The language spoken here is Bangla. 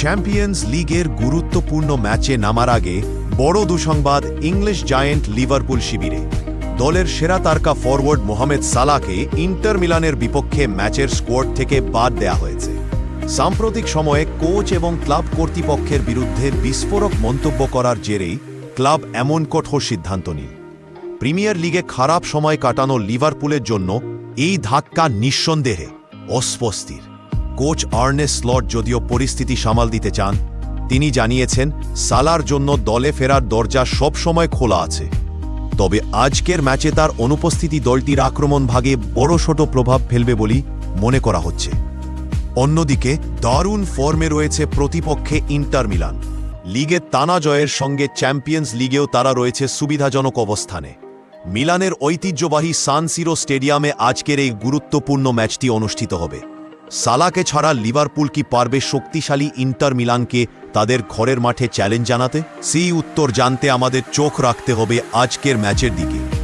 চ্যাম্পিয়ন্স লিগের গুরুত্বপূর্ণ ম্যাচে নামার আগে বড় দুঃসংবাদ ইংলিশ জায়েন্ট লিভারপুল শিবিরে। দলের সেরা তারকা ফরওয়ার্ড মোহামেদ সালাকে ইন্টার মিলানের বিপক্ষে ম্যাচের স্কোয়াড থেকে বাদ দেয়া হয়েছে। সাম্প্রতিক সময়ে কোচ এবং ক্লাব কর্তৃপক্ষের বিরুদ্ধে বিস্ফোরক মন্তব্য করার জেরেই ক্লাব এমন কঠোর সিদ্ধান্ত নিল। প্রিমিয়ার লিগে খারাপ সময় কাটানো লিভারপুলের জন্য এই ধাক্কা নিঃসন্দেহে অস্বস্তির। কোচ আর্নে স্লট যদিও পরিস্থিতি সামাল দিতে চান, তিনি জানিয়েছেন, সালার জন্য দলে ফেরার দরজা সবসময় খোলা আছে। তবে আজকের ম্যাচে তার অনুপস্থিতি দলটির আক্রমণ ভাগে বড়সড় প্রভাব ফেলবে বলেই মনে করা হচ্ছে। অন্যদিকে, দারুণ ফর্মে রয়েছে প্রতিপক্ষে ইন্টার মিলান। লিগে তানা জয়ের সঙ্গে চ্যাম্পিয়ন্স লিগেও তারা রয়েছে সুবিধাজনক অবস্থানে। মিলানের ঐতিহ্যবাহী সান সিরো স্টেডিয়ামে আজকের এই গুরুত্বপূর্ণ ম্যাচটি অনুষ্ঠিত হবে। সালাকে ছাড়া লিভারপুল কি পারবে শক্তিশালী ইন্টার মিলানকে তাদের ঘরের মাঠে চ্যালেঞ্জ জানাতে? সেই উত্তর, জানতে আমাদের চোখ রাখতে হবে আজকের ম্যাচের দিকে।